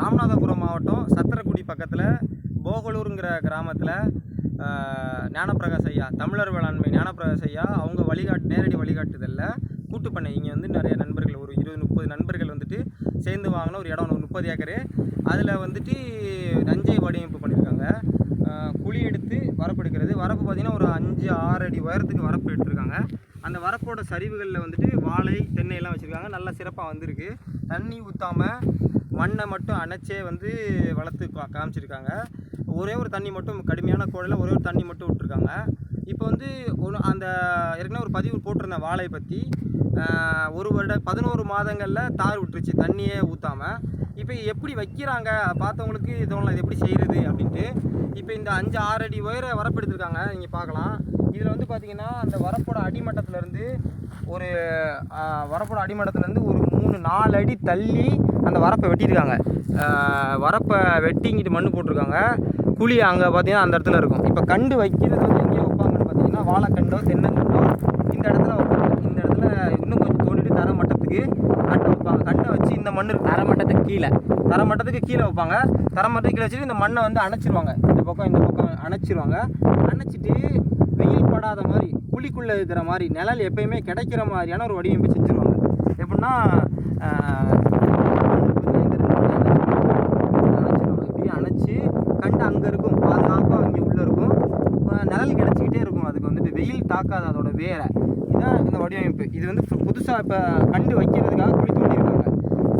ராமநாதபுரம் மாவட்டம் சத்திரக்குடி பக்கத்தில் போகலூருங்கிற கிராமத்தில் ஞானப்பிரகாஷ் ஐயா தமிழர் வேளாண்மை ஞானப்பிரகாஷ் ஐயா அவங்க வழிகாட்டு நேரடி வழிகாட்டுதலில் கூட்டு பண்ணை. இங்கே வந்து நிறைய நண்பர்கள் ஒரு இருபது முப்பது நண்பர்கள் வந்துட்டு சேர்ந்து வாங்கின ஒரு இடம் ஒரு முப்பது ஏக்கரு. அதில் வந்துட்டு நஞ்சை வடிவமைப்பு பண்ணியிருக்காங்க குழி எடுத்து வரப்பு எடுக்கிறது. வரப்பு பார்த்திங்கன்னா ஒரு அஞ்சு ஆறு அடி உயரத்துக்கு வரப்பு எடுத்திருக்காங்க. அந்த வரப்போட சரிவுகளில் வந்துட்டு வாழை தென்னை எல்லாம் வச்சுருக்காங்க. நல்லா சிறப்பாக வந்திருக்கு. தண்ணி ஊற்றாமல் மண்ணை மட்டும் அணைச்சே வந்து வளர்த்து கா- காமிச்சிருக்காங்க. ஒரே ஒரு தண்ணி மட்டும் கடுமையான கோடையில் ஒரே ஒரு தண்ணி மட்டும் விட்டுருக்காங்க. இப்போ வந்து ஒன்று அந்த ஏற்கனவே ஒரு பதிவு போட்டிருந்தேன் வாழை பற்றி ஒரு வருட பதினோரு மாதங்களில் தார் விட்டுருச்சு தண்ணியே ஊற்றாமல் இப்போ எப்படி வைக்கிறாங்க? பார்த்தவங்களுக்கு தோணலாம் இது எப்படி செய்கிறது அப்படின்ட்டு. இப்போ இந்த அஞ்சு ஆறு அடி உயர வரப்பு நீங்கள் பார்க்கலாம். இதில் வந்து பார்த்தீங்கன்னா அந்த வரப்போட அடிமட்டத்துலேருந்து ஒரு வரப்போட அடிமட்டத்துலேருந்து ஒரு மூணு நாலு அடி தள்ளி அந்த வரப்பை வெட்டியிருக்காங்க. வரப்பை வெட்டிங்கிட்டு மண் போட்டிருக்காங்க. குழி அங்கே பார்த்தீங்கன்னா அந்த இடத்துல இருக்கும். இப்போ கண்டு வைக்கிறது வந்து எங்கே வைப்பாங்கன்னு பார்த்தீங்கன்னா வாழைக்கண்டோ தென்னங்கண்டோ இந்த இடத்துல வைப்பாங்க. இந்த இடத்துல இன்னும் கொஞ்சம் தோண்டிட்டு தர மட்டத்துக்கு கண்டை வைப்பாங்க. கண்டை வச்சு இந்த மண் தர தரமட்டத்துக்கு கீழே. தரமட்டத்துக்கு கீழே வைப்பாங்க. தரமட்டத்துக்கு கீழே வச்சுட்டு இந்த மண்ணை வந்து அணைச்சிருவாங்க. இந்த பக்கம் இந்த பக்கம் அணைச்சிருவாங்க. அணைச்சிட்டு வெயில் படாத மாதிரி குழிக்குள்ளே இருக்கிற மாதிரி நிழல் எப்பயுமே கிடைக்கிற மாதிரியான ஒரு வடிவமைப்பு செஞ்சுருவாங்க. எப்படின்னா ஆஹ், அணைச்சிருவாங்க இப்படியே அணைச்சி கண்டு அங்கே இருக்கும் பாதுகாப்பாக அங்கே உள்ளே இருக்கும் ஆஹ், நிழல் கிடச்சிக்கிட்டே இருக்கும் அதுக்கு வந்துட்டு வெயில் வேறு. இதான் இதுதான் இந்த வடிவமைப்பு. இது வந்து புதுசாக இப்போ கண்டு வைக்கிறதுக்காக குழி தோண்டியிருக்காங்க.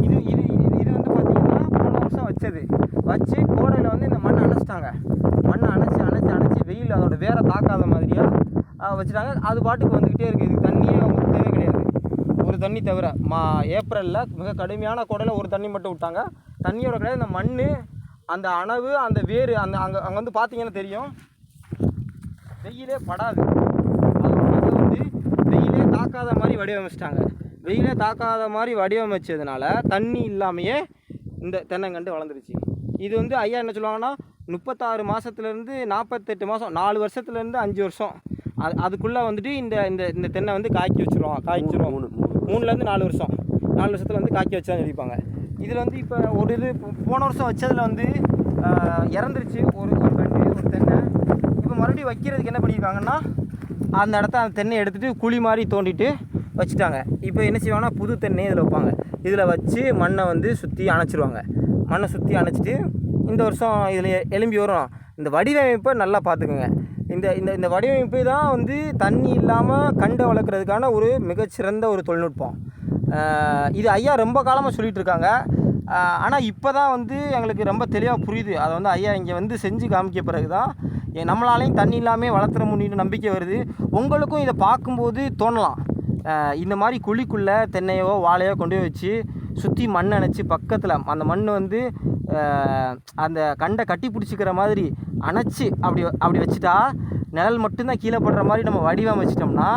இது இது இது வந்து பார்த்தீங்கன்னா போன வருஷம் வச்சது. வச்சு கோடையில் வந்து இந்த மண்ணை அணைச்சிட்டாங்க. மண்ணை அணைச்சி அணைச்சி அணைச்சி வெயில் அதோட வேற தாக்காத மாதிரியாக வச்சுட்டாங்க. அது பாட்டுக்கு வந்துக்கிட்டே இருக்குது இதுக்கு தண்ணியே அவங்களுக்கு தேவை கிடையாது. ஒரு தண்ணி தவிர மா ஏப்ரலில் மிக கடுமையான கோடையில் ஒரு தண்ணி மட்டும் விட்டாங்க. தண்ணியோட கிடையாது இந்த மண் அந்த அணவு அந்த வேர் அந்த அங்கே அங்கே வந்து பார்த்தீங்கன்னா தெரியும். வெயிலே படாது அதோட இது வந்து வெயிலே தாக்காத மாதிரி வடிவமைச்சிட்டாங்க. வெயிலே தாக்காத மாதிரி வடிவமைச்சதுனால தண்ணி இல்லாமையே இந்த தென்னங்கண்டு வளர்ந்துருச்சு. இது வந்து ஐயா என்ன சொல்லுவாங்கன்னா முப்பத்தாறு மாதத்துலேருந்து நாற்பத்தெட்டு மாதம் நாலு வருஷத்துலேருந்து அஞ்சு வருஷம். அது அதுக்குள்ளே வந்துட்டு இந்த இந்த இந்த தென்னை வந்து காய்க்கி வச்சுருவோம் காய்ச்சிரும். மூணு மூணுலேருந்து நாலு வருஷம். நாலு வருஷத்தில் வந்து காய்க்க வச்சா சொல்லிப்பாங்க இதில் வந்து இப்போ ஒரு இது போன வருஷம் வச்சதில் வந்து இறந்துருச்சு. ஒரு ஒரு கண்டு ஒரு தென்னை. இப்போ மறுபடியும் வைக்கிறதுக்கு என்ன பண்ணியிருக்காங்கன்னா அந்த இடத்த அந்த தென்னையை எடுத்துகிட்டு குழி மாதிரி தோண்டிட்டு வச்சுட்டாங்க. இப்போ என்ன செய்வாங்கன்னா புது தென்னையை இதில் வைப்பாங்க. இதில் வச்சு மண்ணை வந்து சுற்றி அணைச்சிருவாங்க. மண்ணை சுற்றி அணைச்சிட்டு இந்த வருஷம் இதில் எலும்பி வரும். இந்த வடிவமைப்பை நல்லா பார்த்துக்குங்க. இந்த இந்த இந்த வடிவமைப்பு தான் வந்து தண்ணி இல்லாமல் கண்டை வளர்க்குறதுக்கான ஒரு மிகச்சிறந்த ஒரு தொழில்நுட்பம். இது ஐயா ரொம்ப காலமாக சொல்லிகிட்டு இருக்காங்க. ஆனால் இப்போ தான் வந்து எங்களுக்கு ரொம்ப தெளிவாக புரியுது. அதை வந்து ஐயா இங்கே வந்து செஞ்சு காமிக்க பிறகு தான் நம்மளாலையும் தண்ணி இல்லாமல் வளர்த்துற முடியும்னு நம்பிக்கை வருது. உங்களுக்கும் இதை பார்க்கும்போது தோணலாம். இந்த மாதிரி குழிக்குள்ளே தென்னையோ வாழையோ கொண்டு போய் வச்சு சுற்றி மண் அணைச்சி பக்கத்தில் அந்த மண் வந்து அந்த கண்டை கட்டி பிடிச்சிக்கிற மாதிரி அணைச்சி அப்படி அப்படி வச்சுட்டா நிழல் மட்டும்தான் கீழே படுற மாதிரி நம்ம வடிவமைச்சிட்டோம்னா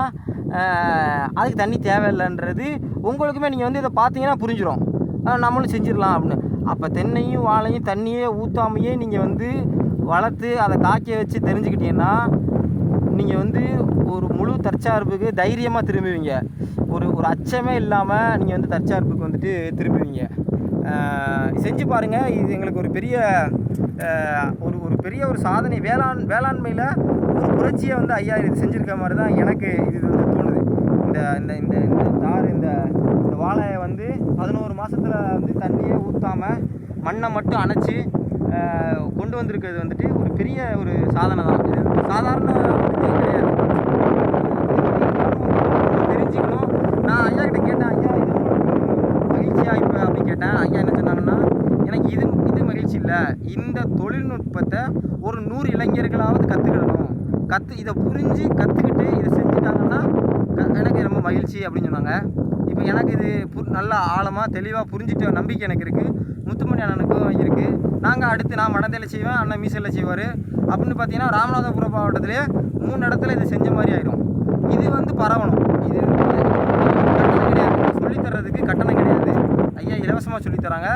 அதுக்கு தண்ணி தேவையில்லைன்றது உங்களுக்குமே நீங்கள் வந்து இதை பார்த்தீங்கன்னா புரிஞ்சிடும் நம்மளும் செஞ்சிடலாம் அப்படின்னு. அப்போ தென்னையும் வாழையும் தண்ணியே ஊற்றாமையே நீங்கள் வந்து வளர்த்து அதை காய்க்க வச்சு தெரிஞ்சுக்கிட்டீங்கன்னா நீங்கள் வந்து ஒரு முழு தற்சார்புக்கு தைரியமாக திரும்புவீங்க. ஒரு ஒரு அச்சமே இல்லாமல் நீங்கள் வந்து தற்சார்புக்கு வந்துட்டு திரும்புவீங்க. செஞ்சு பாருங்கள் இது எங்களுக்கு ஒரு பெரிய ஒரு ஒரு பெரிய ஒரு சாதனை. வேளாண் வேளாண்மையில் ஒரு புரட்சியை வந்து ஐயா இது செஞ்சுருக்க மாதிரி தான் எனக்கு இது வந்து தோணுது. இந்த இந்த இந்த இந்த தார் இந்த இந்த வாழையை வந்து பதினோரு மாதத்தில் வந்து தண்ணியே ஊற்றாமல் மண்ணை மட்டும் அணைச்சி கொண்டு வந்திருக்கிறது வந்துட்டு ஒரு பெரிய ஒரு சாதனை தான். இது சாதாரண கிடையாது. தெரிஞ்சுக்கணும் நான் ஐயா கிட்ட கேட்டேன் ஐயா இது மகிழ்ச்சியாக இப்போ? அப்படி கேட்டேன். ஐயா என்ன சொன்னாங்கன்னா எனக்கு இது இது மகிழ்ச்சி இல்லை. இந்த தொழில்நுட்பத்தை ஒரு நூறு இளைஞர்களாவது கற்றுக்கிடணும் கற்று இதை புரிஞ்சு கற்றுக்கிட்டு இதை செஞ்சுட்டாங்கன்னா மகிழ்ச்சி அப்படின்னு சொன்னாங்க. இப்போ எனக்கு இது பு நல்லா ஆழமாக தெளிவாக புரிஞ்சிட்ட நம்பிக்கை எனக்கு இருக்குது முத்துமணி அண்ணனுக்கும் இருக்குது நாங்கள் அடுத்து நான் மடந்தையில் செய்வேன் அண்ணன் மீசலில் செய்வார். அப்படின்னு பார்த்தீங்கன்னா ராமநாதபுரம் மாவட்டத்திலே மூணு இடத்துல இது செஞ்ச மாதிரி ஆயிடும் இது வந்து பரவணும். இது கட்டணம் கிடையாது. சொல்லித் தர்றதுக்கு கட்டணம் கிடையாது. ஐயா இலவசமாக சொல்லித் தராங்க.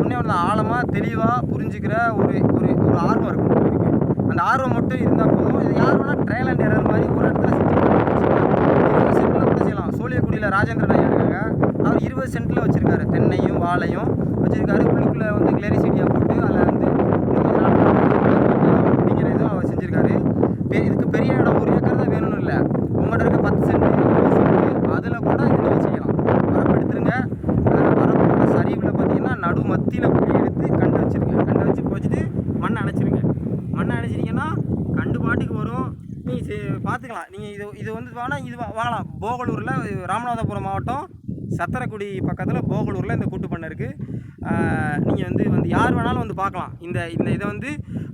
ஒன்றே ஒன்று ஆழமாக தெளிவாக புரிஞ்சுக்கிற ஒரு ஒரு ஒரு ஆர்வம் இருக்கும் அந்த ஆர்வம் மட்டும் இருந்தால் போதும். இது யார் வேணால் ட்ரையல் அண்ட் எரர் மாதிரி ஒரு இடத்துல செஞ்சு சோழியக்குடியில் ராஜேந்திரன் ஐயா இருக்காங்க. அவர் இருபது சென்ட்டில் வச்சுருக்காரு. தென்னையும் வாழையும் வச்சுருக்காரு. உள்ளுக்குள்ளே வந்து கிளரிசிட்டியாக போட்டு அதில் வந்து அப்படிங்கிற இதுவும் அவர் செஞ்சுருக்காரு. பெ இதுக்கு பெரிய இடம் ஒரு ஏக்கர் தான் வேணும்னு இல்லை. உங்கள்கிட்ட இருக்க பத்து சென்ட் இருபது சென்ட் அதில் கூட இது நீங்கள் செய்யலாம். வரப்பு எடுத்துருங்க. வரப்போட சரிவில் பார்த்தீங்கன்னா நடு மத்தியில் குழி எடுத்து கண்டு வச்சுருங்க. கண்டு வச்சு போச்சுட்டு மண்ணை அணைச்சிருங்க. மண்ணை அணைச்சிட்டிங்கன்னா கண்டு பாட்டுக்கு வரும். நீங்கள் பார்த்துக்கலாம் நீங்கள் இது இது வந்து வேணால் இது வாங்கலாம். போகலூரில் ராமநாதபுரம் மாவட்டம் சத்திரக்குடி பக்கத்தில் போகலூரில் இந்த கூட்டு பண்ணை இருக்குது நீங்கள் வந்து வந்து யார் வேணாலும் வந்து பார்க்கலாம் இந்த இந்த இதை வந்து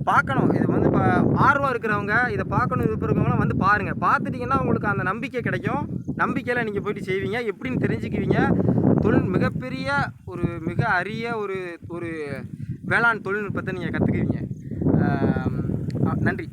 பார்க்கணும் இது வந்து இப்போ ஆர்வம் இருக்கிறவங்க இதை பார்க்கணும் இருக்கிறவங்களாம் இருக்கவங்களாம் வந்து பாருங்கள் பார்த்துட்டிங்கன்னா உங்களுக்கு அந்த நம்பிக்கை கிடைக்கும். நம்பிக்கையில் நீங்கள் போயிட்டு செய்வீங்க. எப்படின்னு தெரிஞ்சுக்குவீங்க. தொழில் மிகப்பெரிய ஒரு மிக அரிய ஒரு ஒரு வேளாண் தொழில்நுட்பத்தை நீங்கள் கற்றுக்குவீங்க நன்றி.